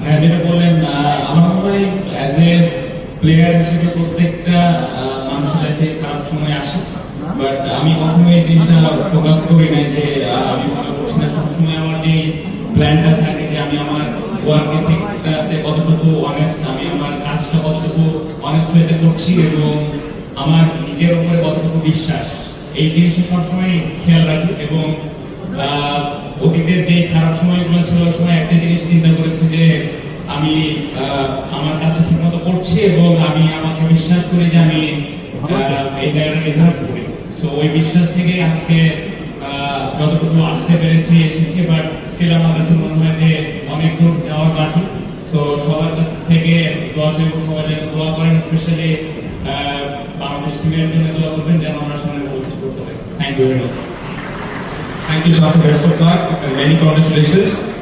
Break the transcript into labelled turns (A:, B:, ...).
A: ভাইয়া যেটা বললেন আমার মনে হয় অ্যাজ এ প্লেয়ার হিসেবে প্রত্যেকটা মানুষের লাইফে খারাপ সময় আসে। বাট আমি কখনো এই জিনিসটা ফোকাস করি না যে আমি ভালো করছি না। সবসময় আমার যে প্ল্যানটা থাকে যে আমি আমার ওয়ার্ক কতটুকু অনেস্ট আমি আমার কাজটা কতটুকু অনেস্ট ওয়েতে করছি এবং আমার নিজের উপরে কতটুকু বিশ্বাস, এই জিনিসটা সবসময় খেয়াল রাখি এবং অতীতের যে খারাপ সময়গুলো ছিল ওই সময় একটা জিনিস চিন্তা করেছি যে আমি আহ, আমার কাজটা ঠিক মতো করছি এবং আমি আমাকে বিশ্বাস করি যে আমি এই জায়গাটা ডিজার্ভ করি সো ওই বিশ্বাস থেকে আজকে যতটুকু আসতে পেরেছি এসেছি বাট স্টিল আমার কাছে মনে হয় যে অনেক দূর যাওয়ার বাকি সো সবার কাছ থেকে দোয়া চাইব সবাই যেন দোয়া করেন স্পেশালি বাংলাদেশ টিমের জন্য দোয়া করবেন যেন আমরা সামনে ভালো কিছু করতে পারি thank you very much
B: you, Shaka. Best of luck and many congratulations.